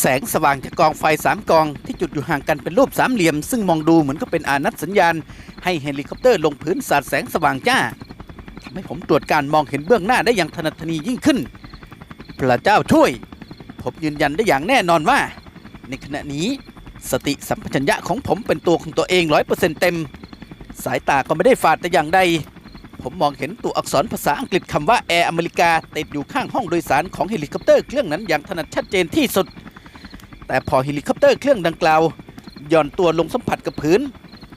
แสงสว่างจากกองไฟสามกอง ที่จุดอยู่ห่างกันเป็นรูปสามเหลี่ยม ซึ่งมองดูเหมือนก็เป็นอานัดสัญญาณ ให้เฮลิคอปเตอร์ลงพื้นสาดแสงสว่างจ้าทำให้ผมตรวจการมองเห็นเบื้องหน้าได้อย่างถนัดถนียิ่งขึ้น พระเจ้าช่วย ผมยืนยันได้อย่างแน่นอนว่า ในขณะนี้ สติสัมปชัญญะของผมเป็นตัวของตัวเองร้อยเปอร์เซ็นต์เต็ม สายตาก็ไม่ได้ฝาดแต่อย่างใดผมมองเห็นตัวอักษรภาษาอังกฤษคำว่าแอร์อเมริกาติดอยู่ข้างห้องโดยสารของเฮลิคอปเตอร์เครื่องนั้นอย่างถนัดชัดเจนที่สุด แต่พอเฮลิคอปเตอร์เครื่องดังกล่าวย่อนตัวลงสัมผัสกับพื้น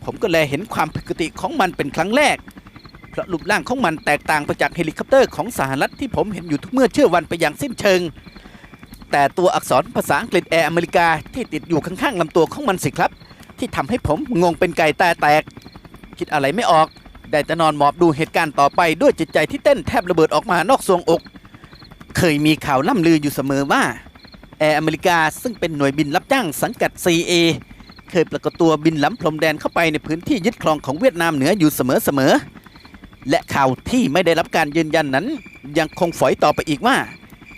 ผมก็แลเห็นความผิดปกติของมันเป็นครั้งแรก เพราะรูปร่างของมันแตกต่างไปจากเฮลิคอปเตอร์ของสหรัฐที่ผมเห็นอยู่ทุกเมื่อเชื่อวันไปอย่างสิ้นเชิง แต่ตัวอักษรภาษาอังกฤษแอร์อเมริกาที่ติดอยู่ข้างๆลำตัวของมันสิครับ ที่ทำให้ผมงงเป็นไก่ตาแตก คิดอะไรไม่ออก ได้แต่นอนหมอบดูเหตุการณ์ต่อไปด้วยจิตใจที่เต้นแทบระเบิดออกมานอกทรวงอก เคยมีข่าวล่ำลืออยู่เสมอว่า แอร์อเมริกา ซึ่งเป็นหน่วยบินรับจ้างสังกัด CA เคยปรากฏตัวบินล้ำพรมแดนเข้าไปในพื้นที่ยึดครองของเวียดนามเหนืออยู่เสมอๆและข่าวที่ไม่ได้รับการยืนยันนั้น ยังคงฝอยต่อไปอีกว่า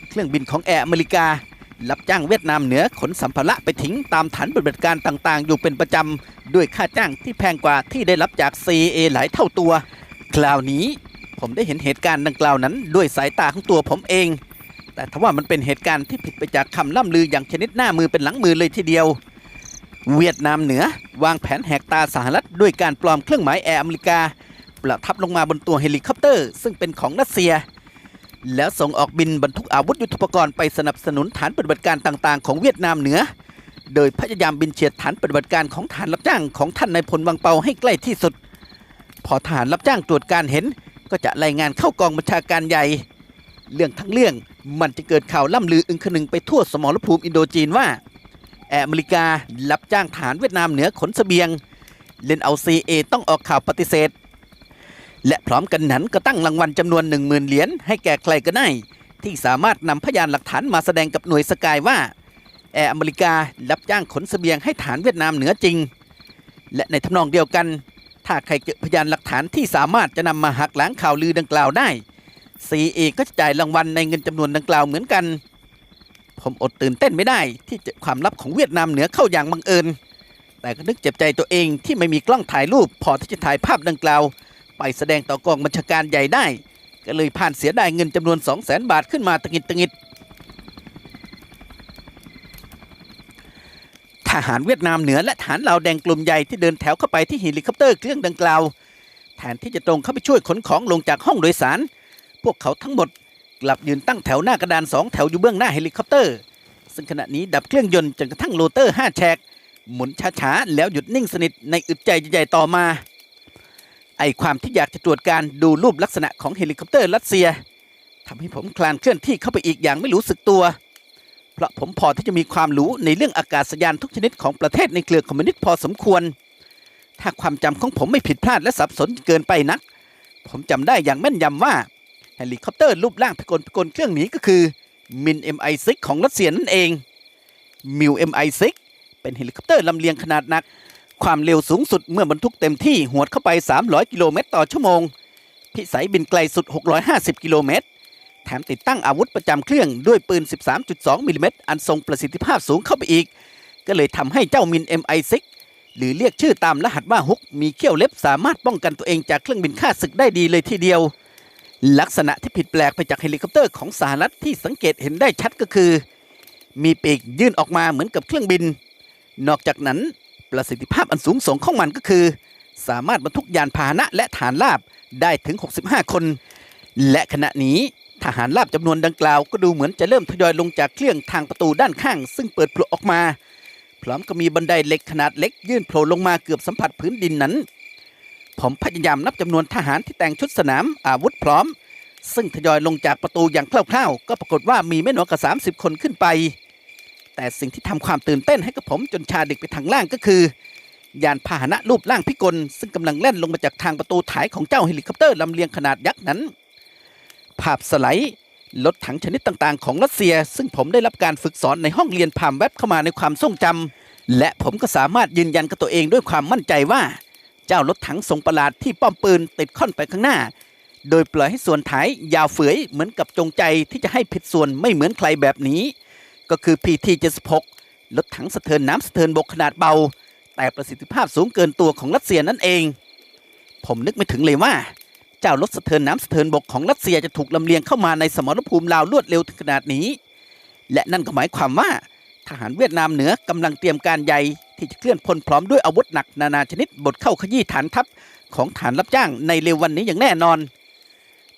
เครื่องบินของแอร์อเมริกา รับจ้างเวียดนามเหนือขนสัมภาระไปทิ้งตามฐานปฏิบัติการต่างๆ อยู่เป็นประจำด้วยค่าจ้างที่แพงกว่าที่ได้รับจาก CA หลายเท่าตัว คราวนี้ผมได้เห็นเหตุการณ์ดังกล่าวนั้น ด้วยสายตาของตัวผมเอง แต่ทว่ามันเป็นเหตุการณ์ที่ผิดไปจากคำล่ำลืออย่างชนิดหน้ามือเป็นหลังมือเลยทีเดียว เวียดนามเหนือ วางแผนแหกตาสหรัฐด้วยการปลอมเครื่องหมายแอร์อเมริกา ประทับลงมาบนตัวเฮลิคอปเตอร์ ซึ่งเป็นของรัสเซีย แล้วส่งออกบินบรรทุกอาวุธยุทโธปกรณ์ไปสนับสนุนฐานปฏิบัติการต่างๆ ของเวียดนามเหนือ โดยพยายามบินเฉียดฐานปฏิบัติการของฐานรับจ้างของท่านนายพลวังเปาให้ใกล้ที่สุด พอทหารรับจ้างตรวจการเห็น ก็จะรายงานเข้ากองบัญชาการใหญ่ เรื่องทั้งเรื่อง มันจะเกิดข่าวล่ำลืออึงคนึงไปทั่วสมรภูมิอินโดจีนว่าแอร์เมริการับจ้างฐานเวียดนามเหนือขนเสบียง เล่นเอาซีเอต้องออกข่าวปฏิเสธ และพร้อมกันนั้นก็ตั้งรางวัลจำนวน 1 0,000 เหรียญให้แก่ใครก็ได้ ที่สามารถนำพยานหลักฐานมาแสดงกับหน่วยสกายว่าแอร์อเมริการับจ้างขนเสบียงให้ฐานเวียดนามเหนือจริง และในทำนองเดียวกัน ถ้าใครเจอพยานหลักฐานที่สามารถจะนำมาหักล้างข่าวลือดังกล่าวได้ CA ก็จะจ่ายรางวัลในเงินจำนวนดังกล่าวเหมือนกัน ผมอดตื่นเต้นไม่ได้ ที่จอความลับของเวียดนามเหนือเข้าอย่างบังเอิญ แต่ก็นึกเจ็บใจตัวเองที่ไม่มีกล้องถ่ายรูป พอที่จะถ่ายภาพดังกล่าว ไปแสดงต่อกองบัญชาการใหญ่ได้ ก็เลยผ่านเสียดายเงินจำนวน 2 0 0 0 0 0 บาทขึ้นมาตะงิดตะงิดทหารเวียดนามเหนือและฐานลาวแดงกลุ่มใหญ่ที่เดินแถวเข้าไปที่เฮลิคอปเตอร์เครื่องดังกล่าวแทนที่จะตรงเข้าไปช่วยขนของลงจากห้องโดยสาร พวกเขาทั้งหมดกลับยืนตั้งแถวหน้ากระดานสองแถวอยู่เบื้องหน้าเฮลิคอปเตอร์ ซึ่งขณะนี้ดับเครื่องยนต์จนกระทั่งโรเตอร์ห้าแฉกหมุนช้าๆ แล้วหยุดนิ่งสนิทในอึดใจใหญ่ๆต่อมา ไอความที่อยากจะตรวจการดูรูปลักษณะของเฮลิคอปเตอร์รัสเซียทำให้ผมคลานเคลื่อนที่เข้าไปอีกอย่างไม่รู้สึกตัว เพราะผมพอที่จะมีความรู้ในเรื่องอากาศยานทุกชนิดของประเทศในเครือคอมมิวนิสต์พอสมควร ถ้าความจำของผมไม่ผิดพลาดและสับสนเกินไปนัก ผมจำได้อย่างแม่นยำว่า เฮลิคอปเตอร์รูปร่างพิกลพิกลเครื่องนี้ก็คือมิน MI6 ของรัสเซียนั่นเองมิว MI6 เป็นเฮลิคอปเตอร์ลำเลียงขนาดหนัก ความเร็วสูงสุดเมื่อบรรทุกเต็มที่หวดเข้าไป 300 กิโลเมตรต่อชั่วโมง พิสัยบินไกลสุด 650 กิโลเมตร แถมติดตั้งอาวุธประจำเครื่องด้วยปืน 13.2 มิลลิเมตรอันทรงประสิทธิภาพสูงเข้าไปอีก ก็เลยทำให้เจ้ามิน MI6 หรือเรียกชื่อตามรหัสว่าฮุกมีเขี้ยวเล็บสามารถป้องกันตัวเองจากเครื่องบินฆ่าศึกได้ดีเลยทีเดียว ลักษณะที่ผิดแปลกไปจากเฮลิคอปเตอร์ของสหรัฐที่สังเกตเห็นได้ชัดก็คือ มีปีกยื่นออกมาเหมือนกับเครื่องบิน นอกจากนั้นประสิทธิภาพอันสูงส่งของมันก็คือ สามารถบรรทุกยานพาหนะและฐานราบได้ถึง 65 คน และขณะนี้ทหารราบจำนวนดังกล่าวก็ดูเหมือนจะเริ่มทยอยลงจากเครื่องทางประตูด้านข้าง ซึ่งเปิดโผล่ออกมา พร้อมกับมีบันไดเหล็กขนาดเล็กยื่นโผล่ลงมาเกือบสัมผัสพื้นดินนั้น ผมพยายามนับจำนวนทหารที่แต่งชุดสนามอาวุธพร้อม ซึ่งทยอยลงจากประตูอย่างคร่าวๆ ก็ปรากฏว่ามีไม่น้อยกว่า30 คนขึ้นไป แต่สิ่งที่ทำความตื่นเต้นให้กับผมจนชาเด็กไปทางล่างก็คือยานพาหนะรูปร่างพิกล ซึ่งกำลังแล่นลงมาจากทางประตูถ่ายของเจ้าเฮลิคอปเตอร์ลำเลียงขนาดยักษ์นั้น ภาพสไลด์รถถังชนิดต่างๆ ของรัสเซีย ซึ่งผมได้รับการฝึกสอนในห้องเรียนผ่านแว็บเข้ามาในความทรงจำและผมก็สามารถยืนยันกับตัวเองด้วยความมั่นใจว่า เจ้ารถถังทรงประหลาดที่ป้อมปืนติดค่อนไปข้างหน้า โดยปล่อยให้ส่วนท้ายยาวเฟือยเหมือนกับจงใจที่จะให้ผิดส่วนไม่เหมือนใครแบบนี้ ก็คือ PT-76 รถถังสะเทินน้ำสะเทินบกขนาดเบา แต่ประสิทธิภาพสูงเกินตัวของรัสเซียนั่นเอง ผมนึกไม่ถึงเลยว่า เจ้ารถสะเทินน้ำสะเทินบกของรัสเซียจะถูกลำเลียงเข้ามาในสมรภูมิลาวรวดเร็วถึงขนาดนี้ และนั่นก็หมายความว่า หารเวียดนามเหนือกำลังเตรียมการใหญ่ที่จะเคลื่อนพลพร้อมด้วยอาวุธหนักนานาชนิดบดเข้าขยี้ฐานทัพของฐานรับจ้างในเร็ววันนี้อย่างแน่นอน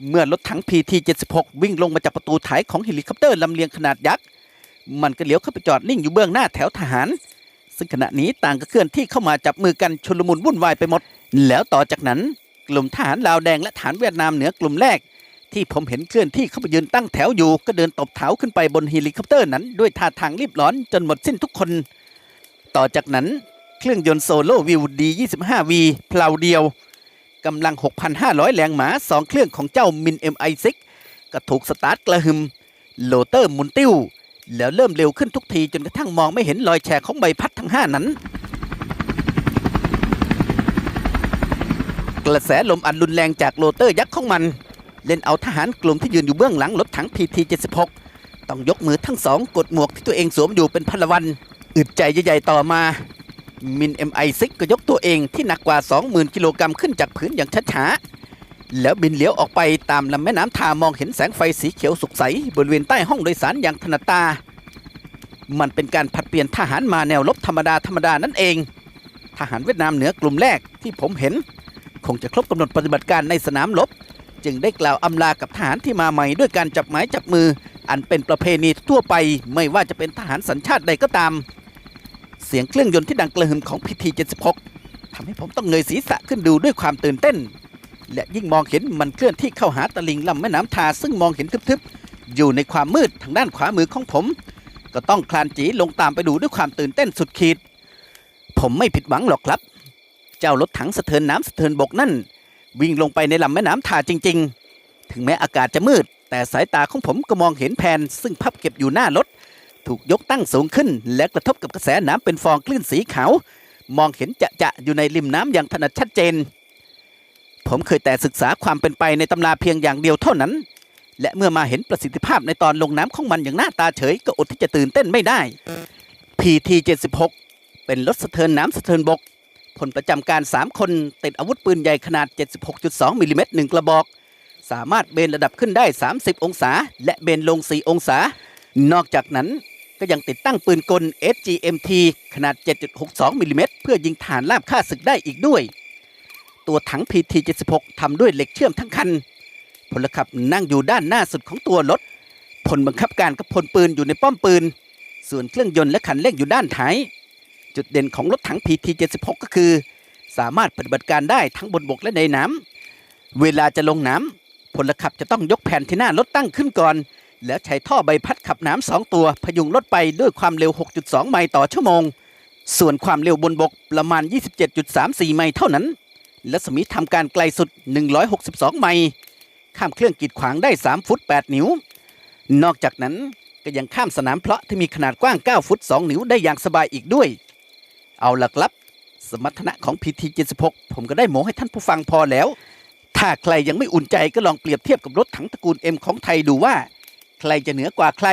เมื่อรถถัง PT-76 วิ่งลงมาจากประตูถ่ายของเฮลิคอปเตอร์ลำเลียงขนาดยักษ์ มันก็เลี้ยวเข้าไปจอดนิ่งอยู่เบื้องหน้าแถวทหาร ซึ่งขณะนี้ต่างก็เคลื่อนที่เข้ามาจับมือกันชลมุนวุ่นวายไปหมด แล้วต่อจากนั้นกลุ่มทหารลาวแดงและฐานเวียดนามเหนือกลุ่มแรก ที่ผมเห็นเคลื่อนที่เข้าไปยืนตั้งแถวอยู่ ก็เดินตบเท้าขึ้นไปบนเฮลิคอปเตอร์นั้น ด้วยท่าทางรีบร้อนจนหมดสิ้นทุกคน ต่อจากนั้นเครื่องยนต์โซโลวิวดี 25V เพลาเดียวกำลัง 6,500 แรงหมา2เครื่องของเจ้ามิน MI6 ก็ถูกสตาร์ทกระหึมโลเตอร์มุนติ้ว แล้วเริ่มเร็วขึ้นทุกทีจนกระทั่งมองไม่เห็นรอยแฉกของใบพัดทั้ง 5 นั้น กระแสลมอันรุนแรงจากโรเตอร์ยักษ์ของมัน เล่นเอาทหารกลุ่มที่ยืนอยู่เบื้องหลังรถถัง PT-76 ต้องยกมือทั้งสองกดหมวกที่ตัวเองสวมอยู่เป็นพลวัน อึดใจใหญ่ๆต่อมามิน MI6 ก็ยกตัวเองที่หนักกว่า 20,000 กิโลกรัมขึ้นจากพื้นอย่างช้าๆ แล้วบินเลี้ยวออกไปตามลำแม่น้ำทามองเห็นแสงไฟสีเขียวสุกใส บริเวณใต้ห้องโดยสารอย่างถนัดตา มันเป็นการผัดเปลี่ยนทหารมาแนวรบธรรมดาธรรมดานั่นเอง ทหารเวียดนามเหนือกลุ่มแรกที่ผมเห็น คงจะครบกำหนดปฏิบัติการในสนามรบ จึงได้กล่าวอำลากับทหารที่มาใหม่ด้วยการจับไม้จับมือ อันเป็นประเพณีทั่วไปไม่ว่าจะเป็นทหารสัญชาติใดก็ตาม เสียงเครื่องยนต์ที่ดังกระหึ่มของพีที76ทำให้ผมต้องเงยศีรษะขึ้นดูด้วยความตื่นเต้น และยิ่งมองเห็นมันเคลื่อนที่เข้าหาตะลิงลำแม่น้ำทาซึ่งมองเห็นทึบๆ อยู่ในความมืดทางด้านขวามือของผม ก็ต้องคลานจีลงตามไปดูด้วยความตื่นเต้นสุดขีด ผมไม่ผิดหวังหรอกครับ เจ้ารถถังสะเทินน้ำสะเทินบกนั่น วิ่งลงไปในลำแม่น้ำท่าจริง ๆ ถึงแม้อากาศจะมืด แต่สายตาของผมก็มองเห็นแผ่นซึ่งพับเก็บอยู่หน้ารถ ถูกยกตั้งสูงขึ้น และกระทบกับกระแสน้ำเป็นฟองคลื่นสีขาว มองเห็นจะจะๆอยู่ในริมน้ำอย่างถนัดชัดเจน ผมเคยแต่ศึกษาความเป็นไปในตำราเพียงอย่างเดียวเท่านั้น และเมื่อมาเห็นประสิทธิภาพในตอนลงน้ำของมันอย่างหน้าตาเฉยก็อดที่จะตื่นเต้นไม่ได้ PT 76 เป็นรถสะเทินน้ำสะเทินบก พลประจำการ 3 คนติดอาวุธปืนใหญ่ขนาด 76.2มิลลิเมตรหนึ่งกระบอก สามารถเบนระดับขึ้นได้ 30 องศา และเบนลง 4 องศา นอกจากนั้นก็ยังติดตั้งปืนกล SGMT ขนาด 7.62มิลลิเมตรเพื่อยิงฐานลาบค่าศึกได้อีกด้วย ตัวถัง PT-76 ทำด้วยเหล็กเชื่อมทั้งคัน พลขับนั่งอยู่ด้านหน้าสุดของตัวรถ พลบังคับการกับพลปืนอยู่ในป้อมปืน ส่วนเครื่องยนต์และคันเร่งอยู่ด้านท้าย จุดเด่นของรถถัง PT-76 ก็คือ สามารถปฏิบัติการได้ทั้งบนบกและในน้ำ เวลาจะลงน้ำพลขับจะต้องยกแผ่นที่หน้ารถตั้งขึ้นก่อน แล้วใช้ท่อใบพัดขับน้ำสองตัวพยุงรถไปด้วยความเร็ว 6.2 ไมล์ต่อชั่วโมง ส่วนความเร็วบนบกประมาณ 27.34 ไมล์เท่านั้นและสมีทำการไกลสุด 162 ไมล์ข้ามเครื่องกีดขวางได้ 3 ฟุต 8 นิ้ว นอกจากนั้นก็ยังข้ามสนามเพลาะที่มีขนาดกว้าง 9 ฟุต 2 นิ้วได้อย่างสบายอีกด้วย เอาล่ะครับ สมรรถนะของ PT76 ผมก็ได้โมให้ท่านผู้ฟังพอแล้ว ถ้าใครยังไม่อุ่นใจก็ลองเปรียบเทียบกับรถถังตระกูล M ของไทยดูว่า ใครจะเหนือกว่าใคร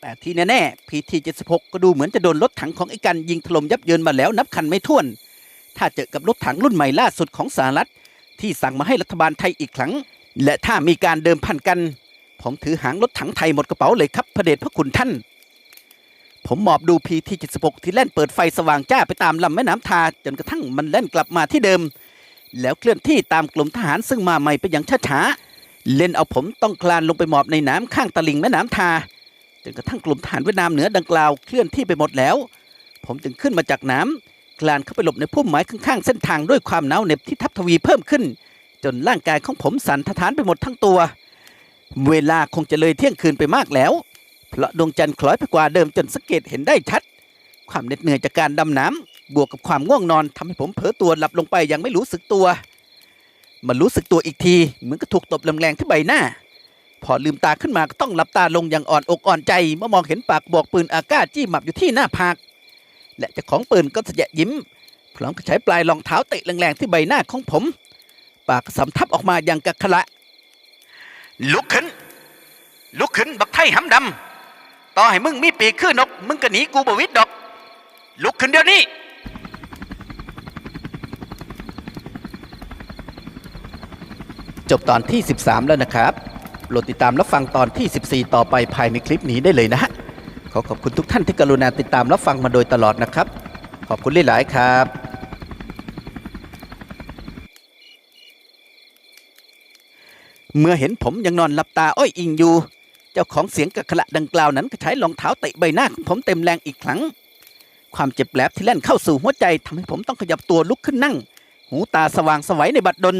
แต่ที่แน่ๆ PT76 ก็ดูเหมือนจะโดนรถถังของไอ้กันยิงถล่มยับเยินมาแล้วนับคันไม่ถ้วน ถ้าเจอกับรถถังรุ่นใหม่ล่าสุดของสหรัฐ ที่สั่งมาให้รัฐบาลไทยอีกครั้ง และถ้ามีการเดิมพันกัน ผมถือหางรถถังไทยหมดกระเป๋าเลยครับพระเดชพระคุณท่าน ผมหมอบดู PT76 ที่แล่นเปิดไฟสว่างจ้าไปตามลำแม่น้ำทา จนกระทั่งมันแล่นกลับมาที่เดิม แล้วเคลื่อนที่ตามกลุ่มทหารซึ่งมาใหม่ไปอย่างช้าๆเล่นเอาผมต้องคลานลงไปหมอบในน้ำข้างตลิ่งแม่น้ำทา จนกระทั่งกลุ่มทหารเวียดนามเหนือดังกล่าวเคลื่อนที่ไปหมดแล้ว ผมจึงขึ้นมาจากน้ำคลานเข้าไปหลบในพุ่มไม้ข้างๆเส้นทางด้วยความหนาวเหน็บที่ทับทวีเพิ่มขึ้น จนร่างกายของผมสั่นทะท้านไปหมดทั้งตัว เวลาคงจะเลยเที่ยงคืนไปมากแล้ว เพราะดวงจันทร์คล้อยไปกว่าเดิมจนสังเกตเห็นได้ชัด ความเหน็ดเหนื่อยจากการดำน้ำบวกกับความง่วงนอนทำให้ผมเผลอตัวหลับลงไปยังไม่รู้สึกตัวมารู้สึกตัวอีกทีเหมือนกับถูกตบแรงๆที่ใบหน้า พอลืมตาขึ้นมาก็ต้องหลับตาลงอย่างอ่อนอกอ่อนใจเมื่อมองเห็นปากบอกปืนอากาศจี้หมับอยู่ที่หน้าผากและเจ้าของปืนก็สะยะยิ้ม พร้อมกับใช้ปลายรองเท้าเตะแรงๆที่ใบหน้าของผม ปากสำทับออกมาอย่างกะขละลุกขึ้น ลุกขึ้นบักไทยห้ำดำ ต่อให้มึงมีปีกคือนก มึงก็หนีกูบวิดดอก ลุกขึ้นเดี๋ยวนี้ จบตอนที่ 13 แล้วนะครับโปรดติดตามรับฟังตอนที่ 14 ต่อไปภายในคลิปนี้ได้เลยนะฮะขอขอบคุณทุกท่านที่กรุณาติดตามรับฟังมาโดยตลอดนะครับ ขอบคุณหลาย ๆ ครับเมื่อเห็นผมยังนอนหลับตาอ้อยอิงอยู่ เจ้าของเสียงกระขละดังกล่าวนั้นก็ใช้รองเท้าเตะใบหน้าของผมเต็มแรงอีกครั้ง ความเจ็บแผลที่แล่นเข้าสู่หัวใจทำให้ผมต้องขยับตัวลุกขึ้นนั่ง หูตาสว่างสวัยในบัดดล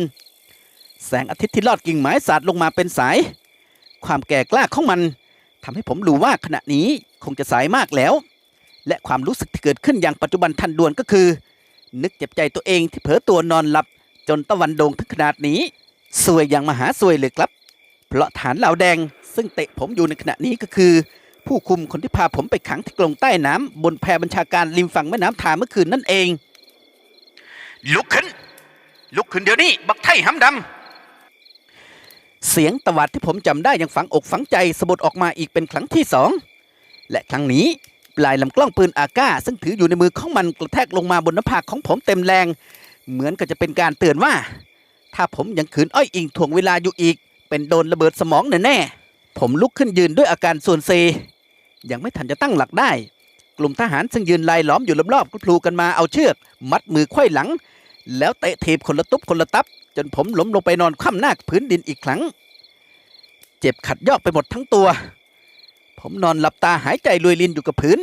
แสงอาทิตย์ที่ลอดกิ่งไม้สาดลงมาเป็นสาย ความแก่กล้าของมันทำให้ผมรู้ว่าขณะนี้คงจะสายมากแล้ว และความรู้สึกที่เกิดขึ้นอย่างปัจจุบันทันด่วนก็คือ นึกเจ็บใจตัวเองที่เผลอตัวนอนหลับ จนตะวันโด่งถึงขนาดนี้สวยอย่างมหาสวยเลยครับ เพราะฐานเหล่าแดง ซึ่งเตะผมอยู่ในขณะนี้ก็คือ ผู้คุมคนที่พาผมไปขังที่กรงใต้น้ำบนแพบัญชาการริมฝั่งแม่น้ำทาเมื่อคืนนั่นเอง ลุกขึ้น ลุกขึ้นเดี๋ยวนี้ บักไทห้ำดำเสียงตวาดที่ผมจำได้ยังฝังอกฝังใจสะบดออกมาอีกเป็นครั้งที่สองและครั้งนี้ปลายลำกล้องปืนอาก้า ซึ่งถืออยู่ในมือของมันกระแทกลงมาบนหน้าผากของผมเต็มแรง เหมือนกับจะเป็นการเตือนว่า ถ้าผมยังขืนอ้อยอิงถ่วงเวลาอยู่อีก เป็นโดนระเบิดสมองแน่ๆผมลุกขึ้นยืนด้วยอาการส่วนเซ ยังไม่ทันจะตั้งหลักได้ กลุ่มทหารซึ่งยืนลายล้อมอยู่รอบๆก็พลูกันมาเอาเชือก มัดมือไขว้หลัง แล้วเตะถีบคนละตุบคนละตับ จนผมล้มลงไปนอนคว่ำหน้าพื้นดินอีกครั้ง เจ็บขัดยอกไปหมดทั้งตัว ผมนอนหลับตาหายใจรวยลินอยู่กับพื้น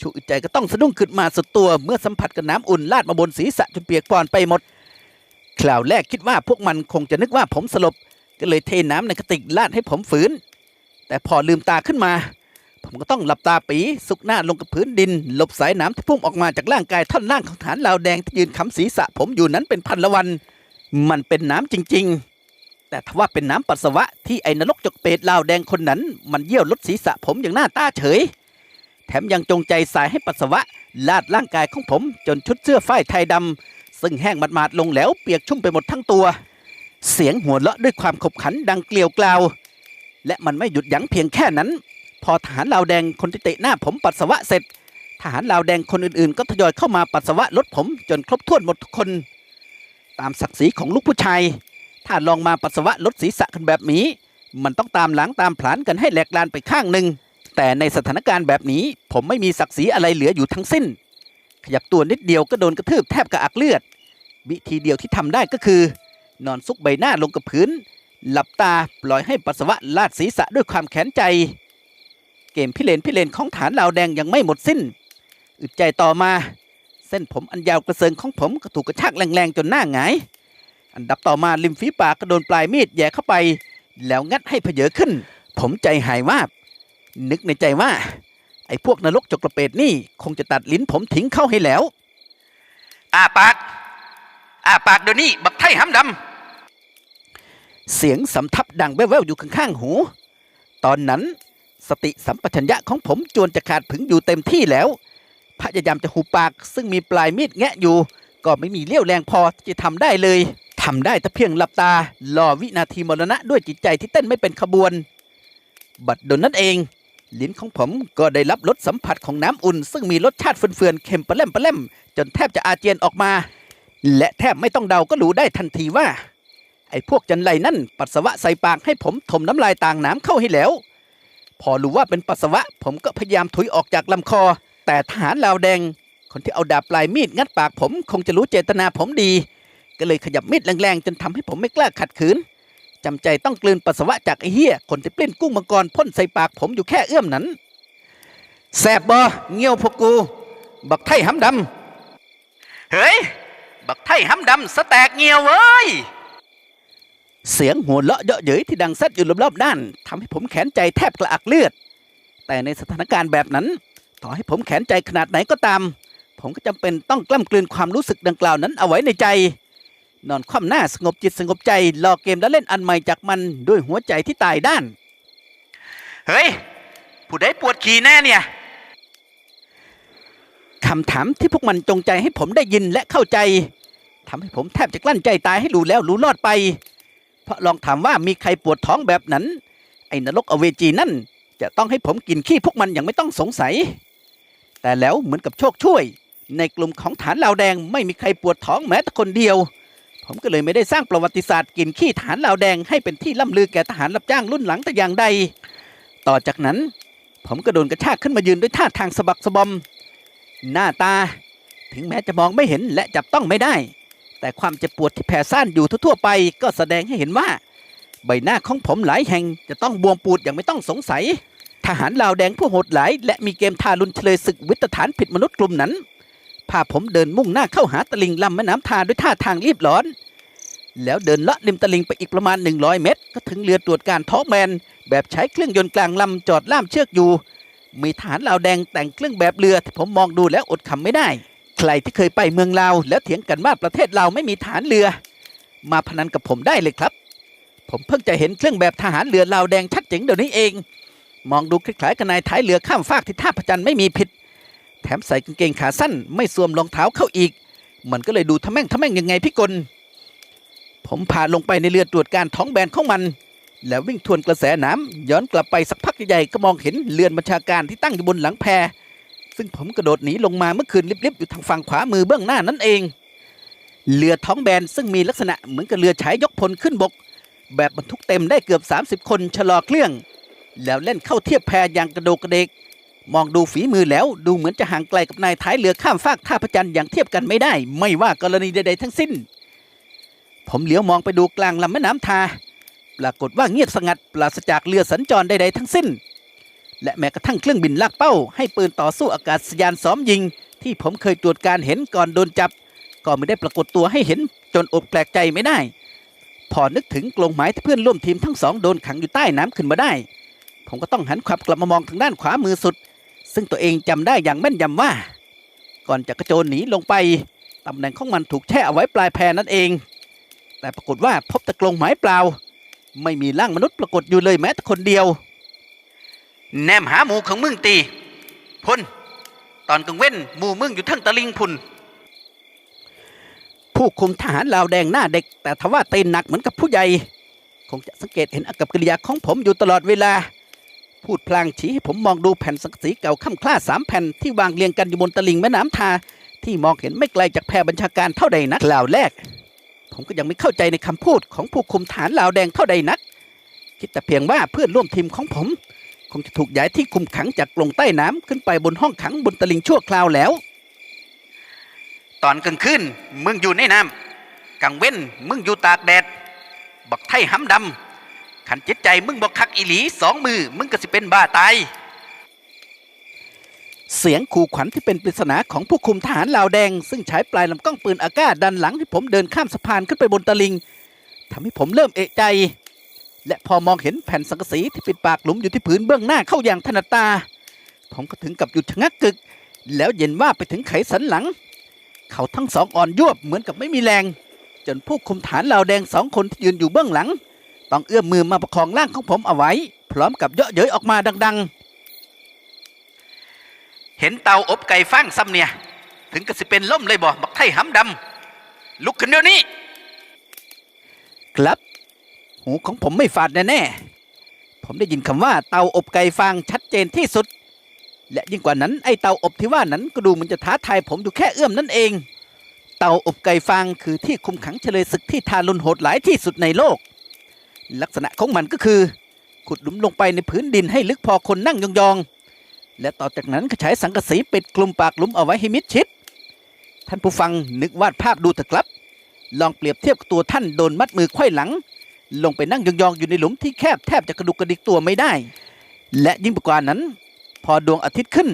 ชูอึดใจก็ต้องสะดุ้งขึ้นมาสุดตัวเมื่อสัมผัสกับน้ำอุ่นลาดมาบนศีรษะจนเปียกปอนไปหมด คราวแรกคิดว่าพวกมันคงจะนึกว่าผมสลบ ก็เลยเทน้ำในกระติกลาดให้ผมฝืน แต่พอลืมตาขึ้นมา ผมก็ต้องหลับตาปีสุกหน้าลงกับพื้นดิน หลบสายน้ำที่พุ่งออกมาจากร่างกายท่อนล่างของฐานลาวแดงที่ยืนค้ำศีรษะผมอยู่นั้นเป็นพันละวัน มันเป็นน้ำจริง ๆ แต่ทว่าเป็นน้ำปัสสาวะที่ไอ้นรกจกเปรตลาวแดงคนนั้น มันเยี่ยวลดศีรษะผมอย่างหน้าตาเฉย แถมยังจงใจสายให้ปัสสาวะลาดร่างกายของผมจนชุดเสื้อฝ้ายไทยดำซึ่งแห้งหมาดๆลงแล้วเปียกชุ่มไปหมดทั้งตัว เสียงหัวเราะด้วยความขบขันดังเกลียวกราว และมันไม่หยุดยั้งเพียงแค่นั้น พอทหารลาวแดงคนที่เตะหน้าผมปัสสาวะเสร็จ ทหารลาวแดงคนอื่นๆ ก็ทยอยเข้ามาปัสสาวะลดผมจนครบถ้วนหมดทุกคน ตามศักดิ์ศรีของลูกผู้ชาย ถ้าลองมาปัสสาวะลดศีรษะกันแบบนี้ มันต้องตามหลังตามผลานกันให้แหลกลานไปข้างหนึ่งแต่ในสถานการณ์แบบนี้ ผมไม่มีศักดิ์ศรีอะไรเหลืออยู่ทั้งสิ้น ขยับตัวนิดเดียวก็โดนกระทืบแทบกระอักเลือด วิธีเดียวที่ทำได้ก็คือ นอนซุกใบหน้าลงกับพื้น หลับตาปล่อยให้ปัสสาวะลาดศีรษะด้วยความแข็งใจ เกมพิเรนพิเรนของฐานลาวแดงยังไม่หมดสิ้น อึดใจต่อมา เส้นผมอันยาวกระเซิงของผมก็ถูกกระชากแรงๆจนหน้าหงาย อันดับต่อมาริมฝีปากก็โดนปลายมีดแย่เข้าไป แล้วงัดให้เพเยอขึ้น ผมใจหายวาบ นึกในใจว่า ไอ้พวกนรกจกกระเปดนี่ คงจะตัดลิ้นผมทิ้งเข้าให้แล้วอาปาก อาปากเดี๋ยวนี้ บักไทห้ำดำ เสียงสำทับดังแว่วๆอยู่ข้างๆหู ตอนนั้นสติสัมปชัญญะของผมจวนจะขาดผึงอยู่เต็มที่แล้ว พยายามจะหูปากซึ่งมีปลายมีดแงะอยู่ ก็ไม่มีเลี้ยวแรงพอที่จะทำได้เลยทำได้แต่เพียงหลับตา รอวินาทีมรณะด้วยจิตใจที่เต้นไม่เป็นขบวน บัดดลนั้นเอง ลิ้นของผมก็ได้รับรสสัมผัสของน้ำอุ่น ซึ่งมีรสชาติเฟื่อนๆเค็มปะเล่มปะเล่ม จนแทบจะอาเจียนออกมา และแทบไม่ต้องเดาก็รู้ได้ทันทีว่า ไอ้พวกจันไรนั่นปัสสาวะใส่ปากให้ผมถมน้ำลายต่างน้ำเข้าให้แล้ว พอรู้ว่าเป็นปัสสาวะผมก็พยายามถุยออกจากลำคอ แต่ทหารลาวแดง คนที่เอาดาบปลายมีดงัดปากผมคงจะรู้เจตนาผมดี ก็เลยขยับมีดแรงๆจนทำให้ผมไม่กล้าขัดขืนจำใจต้องกลืนปัสสาวะจากไอ้เหี้ยคนที่ปลิ้นกุ้งมังกรพ่นใส่ปากผมอยู่แค่เอื้อมนั้นแสบบ่เงี้ยวพวกกู บักไทห้ำดำเฮ้ย บักไทห้ำดำสแตกเงียวเว้ย เสียงหัวเราะเยาะเย้ยที่ดังซัดอยู่รอบๆด้านทำให้ผมแขนใจแทบกระอักเลือด แต่ในสถานการณ์แบบนั้น ต่อให้ผมแขนใจขนาดไหนก็ตาม ผมก็จำเป็นต้องกล้ำกลืนความรู้สึกดังกล่าวนั้นเอาไว้ในใจ นอนคว่ำหน้าสงบจิตสงบใจรอเกมแล้วเล่นอันใหม่จากมันด้วยหัวใจที่ตายด้าน เฮ้ย ผู้ใดปวดขี่แน่เนี่ยคำถามที่พวกมันจงใจให้ผมได้ยินและเข้าใจ ทำให้ผมแทบจะกลั้นใจตายให้รู้แล้วรู้รอดไป เพราะลองถามว่ามีใครปวดท้องแบบนั้น ไอ้นรกอเวจีนั่น จะต้องให้ผมกินขี้พวกมันอย่างไม่ต้องสงสัย แต่แล้วเหมือนกับโชคช่วย ในกลุ่มของฐานลาวแดงไม่มีใครปวดท้องแม้แต่คนเดียว ผมก็เลยไม่ได้สร้างประวัติศาสตร์กินขี้ฐานลาวแดงให้เป็นที่ล่ำลือแก่ทหารรับจ้างรุ่นหลังแต่อย่างใด ต่อจากนั้น ผมก็โดนกระชากขึ้นมายืนด้วยท่าทางสะบักสะบอม หน้าตา ถึงแม้จะมองไม่เห็นและจับต้องไม่ได้ แต่ความเจ็บปวดที่แผ่ซ่านอยู่ทั่วๆไปก็แสดงให้เห็นว่า ใบหน้าของผมหลายแห่งจะต้องบวมปูดอย่างไม่ต้องสงสัย ทหารลาวแดงผู้โหดหลาย และมีเกมทารุณเฉลยศึกวิทฐานผิดมนุษย์กลุ่มนั้นพาผมเดินมุ่งหน้าเข้าหาตลิงลำแม่น้ำทาด้วยท่าทางรีบร้อน แล้วเดินเลาะริมตลิงไปอีกประมาณ 100 เมตร ก็ถึงเรือตรวจการท้องแบนแบบใช้เครื่องยนต์กลางลำจอดล่ามเชือกอยู่ มีทหารลาวแดงแต่งเครื่องแบบเรือที่ผมมองดูแล้วอดขำไม่ได้ ใครที่เคยไปเมืองลาวแล้วเถียงกันว่าประเทศลาไม่มีฐานเรือ มาพนันกับผมได้เลยครับ ผมเพิ่งจะเห็นเครื่องแบบทหารเรือลาวแดงชัดเจ๋งเดี๋ยวนี้เอง มองดูคล้ายๆกับนายท้ายเรือข้ามฟากที่ท่าพระจันทร์ไม่มีผิด แถมใส่กางเกงขาสั้น ไม่สวมรองเท้าเข้าอีก มันก็เลยดูทะแม่งทะแม่งยังไงพี่กลผมพาลงไปในเรือตรวจการท้องแบนของมัน แล้ววิ่งทวนกระแสน้ำย้อนกลับไปสักพักใหญ่ๆก็มองเห็นเรือนบัญชาการที่ตั้งอยู่บนหลังแพ ซึ่งผมกระโดดหนีลงมาเมื่อคืนลิบๆอยู่ทางฝั่งขวามือเบื้องหน้านั่นเอง เรือท้องแบนซึ่งมีลักษณะเหมือนกับเรือฉายยกพลขึ้นบก แบบบรรทุกเต็มได้เกือบ 30 คนชะลอเครื่อง แล้วเล่นเข้าเทียบแพอย่างกระโดกกระเดก มองดูฝีมือแล้วดูเหมือนจะห่างไกลกับนายท้ายเรือข้ามฟากท่าพระจันทร์อย่างเทียบกันไม่ได้ ไม่ว่ากรณีใดๆทั้งสิ้น ผมเหลียวมองไปดูกลางลำแม่น้ำทา ปรากฏว่าเงียบสงัดปราศจากเรือสัญจรใดๆทั้งสิ้น และแม้กระทั่งเครื่องบินลากเป้า ให้ปืนต่อสู้อากาศยานซ้อมยิง ที่ผมเคยตรวจการเห็นก่อนโดนจับ ก็ไม่ได้ปรากฏตัวให้เห็นจนอดแปลกใจไม่ได้ พอนึกถึงกลงหมายที่เพื่อนร่วมทีมทั้งสองโดนขังอยู่ใต้น้ำขึ้นมาได้ ผมก็ต้องหันขวับกลับมามองทางด้านขวามือสุด ซึ่งตัวเองจำได้อย่างแม่นยำว่า ก่อนจะกระโจนหนีลงไปตำแหน่งของมันถูกแช่เอาไว้ปลายแพนั่นเอง แต่ปรากฏว่าพบแต่กลงหมายเปล่า ไม่มีร่างมนุษย์ปรากฏอยู่เลยแม้แต่คนเดียว แนมหาหมูของมึงตีพลตอนกลางเว้นหมูมึงอยู่ทั้งตะลิงพุนผู้คุมทหารลาวแดงหน้าเด็ก แต่ทว่าเต้นหนักเหมือนกับผู้ใหญ่ คงจะสังเกตเห็นอากับกิริยาของผมอยู่ตลอดเวลา พูดพลางชี้ให้ผมมองดูแผ่นสังกะสีเก่าค่ำคล้าสามแผ่นที่วางเรียงกันอยู่บนตลิงแม่น้ำทา ที่มองเห็นไม่ไกลจากแพรบัญชาการเท่าใดนักล่าวแรก ผมก็ยังไม่เข้าใจในคำพูดของผู้คุมฐานลาวแดงเท่าใดนัก คิดแต่เพียงว่าเพื่อนร่วมทีมของผม งจะถูกย้ายที่คุมขังจากกรงใต้น้ำขึ้นไปบนห้องขังบนตลิ่งชั่วคราวแล้ว ตอนกลางคืนมึงอยู่ในน้ำกลางเว้นมึงอยู่ตากแดด บักไทห้ำดำขันจิตใจมึงบอกคักอีหลีสองมือมึงก็สิเป็นบ้าตายเสียงขู่ขวัญที่เป็นปริศนาของผู้คุมทหารลาวแดง ซึ่งใช้ปลายลำกล้องปืนอากาศดันหลังที่ผมเดินข้ามสะพานขึ้นไปบนตลิ่งทำให้ผมเริ่มเอะใจ และพอมองเห็นแผ่นสังกะสีที่ปิดปากหลุมอยู่ที่พื้นเบื้องหน้าเข้าอย่างถนัดตา ผมก็ถึงกับหยุดชะงักกึก แล้วเย็นว่าไปถึงไขสันหลัง เขาทั้งสองอ่อนยวบเหมือนกับไม่มีแรง จนผู้คุมฐานเหล่าแดงสองคนที่ยืนอยู่เบื้องหลัง ต้องเอื้อมมือมาประคองร่างของผมเอาไว้ พร้อมกับเยาะเย้ยออกมาดัง ๆ เห็นเตาอบไก่ฟางซ้ำเนี่ยถึงกับสิเป็นล่มเลยบ่บักไทหำดำลุกขึ้นเดี๋ยวนี้ครับ หูของผมไม่ฝาดแน่ๆผมได้ยินคำว่าเตาอบไก่ฟางชัดเจนที่สุด และยิ่งกว่านั้นไอเตาอบที่ว่านั้นก็ดูเหมันจะท้าทายผมอยู่แค่เอื้อมนั่นเอง เตาอบไก่ฟางคือที่คุมขังเฉลยศึกที่ทารุณโหดหลายที่สุดในโลก ลักษณะของมันก็คือขุดหลุมลงไปในพื้นดินให้ลึกพอคนนั่งยองๆ และต่อจากนั้นก็ใช้สังกะสีปิดคลุมปากหลุมเอาไว้ให้มิดชิด ท่านผู้ฟังนึกวาดภาพดูเถอะครับ ลองเปรียบเทียบกับตัวท่านโดนมัดมือไขว้หลัง ลงไปนั่งยองๆอยู่ในหลุมที่แคบแทบจะกระดุกกระดิกตัวไม่ได้ และยิ่งไปกว่านั้น พอดวงอาทิตย์ขึ้น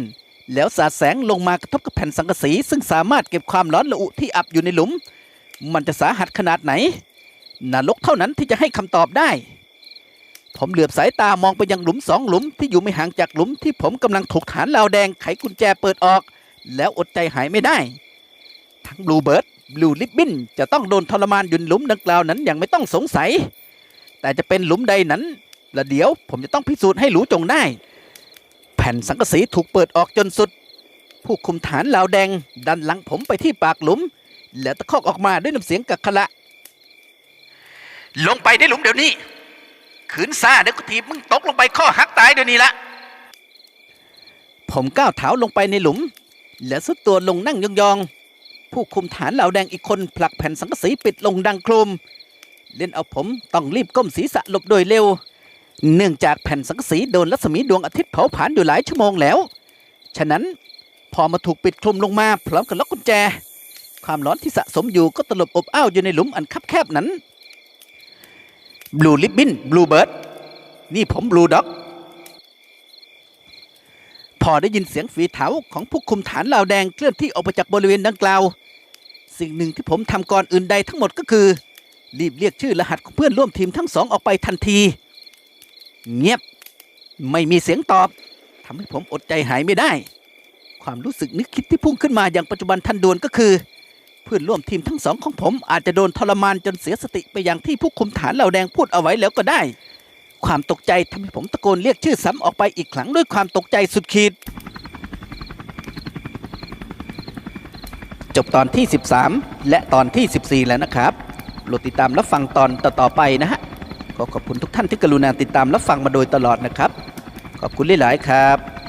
แล้วสาดแสงลงมากระทบกับแผ่นสังกะสี ซึ่งสามารถเก็บความร้อนระอุที่อับอยู่ในหลุม มันจะสาหัสขนาดไหนนรกเท่านั้นที่จะให้คำตอบได้ ผมเหลือบสายตามองไปยังหลุมสองหลุมที่อยู่ไม่ห่างจากหลุมที่ผมกำลังถูกฐานลาวแดงไขกุญแจเปิดออก แล้วอดใจหายไม่ได้ ทั้งบลูเบิร์ด ลูลิบบินจะต้องโดนทรมานอยู่ในหลุมดังกล่าวนั้นอย่างไม่ต้องสงสัย แต่จะเป็นหลุมใดนั้นละเดี๋ยวผมจะต้องพิสูจน์ให้รู้จงได้ แผ่นสังกะสีถูกเปิดออกจนสุด ผู้คุมฐานลาวแดง ดันหลังผมไปที่ปากหลุม แล้วตะคอกออกมาด้วยน้ำเสียงกักขละลงไปได้หลุมเดี๋ยวนี้ ขืนซาเดี๋ยวกูทีบมึงตกลงไปข้อหักตายเดี๋ยวนี้ละผมก้าวเท้าลงไปในหลุม และสุดตัวลงนั่งยองๆ ผู้คุมฐานเหล่าแดงอีกคนผลักแผ่นสังกะสีปิดลงดังโครม เล่นเอาผมต้องรีบก้มศีรษะหลบโดยเร็ว เนื่องจากแผ่นสังกะสีโดนรัศมีดวงอาทิตย์เผาผลาญอยู่หลายชั่วโมงแล้ว ฉะนั้นพอมาถูกปิดคลุมลงมาพร้อมกับล็อกกุญแจ ความร้อนที่สะสมอยู่ก็ตลบอบอ้าวอยู่ในหลุมอันคับแคบนั้นบลูลิบบินบลูเบิร์ดนี่ผมบลูด็อก พอได้ยินเสียงฝีเท้าของผู้คุมฐานลาวแดงเคลื่อนที่ออกไปจากบริเวณดังกล่าว สิ่งหนึ่งที่ผมทำก่อนอื่นใดทั้งหมดก็คือ รีบเรียกชื่อรหัสของเพื่อนร่วมทีมทั้งสองออกไปทันที เงียบไม่มีเสียงตอบทำให้ผมอดใจหายไม่ได้ ความรู้สึกนึกคิดที่พุ่งขึ้นมาอย่างปัจจุบันทันด่วนก็คือ เพื่อนร่วมทีมทั้งสองของผมอาจจะโดนทรมานจนเสียสติไปอย่างที่ผู้คุมฐานเหล่าแดงพูดเอาไว้แล้วก็ได้ ความตกใจทำให้ผมตะโกนเรียกชื่อซ้ำออกไปอีกครั้งด้วยความตกใจสุดขีด จบตอนที่ 13 และตอนที่ 14 แล้วนะครับโปรดติดตามรับฟังตอนต่อๆไปนะฮะขอขอบคุณทุกท่านที่กรุณาติดตามรับฟังมาโดยตลอดนะครับ ขอบคุณหลายๆครับ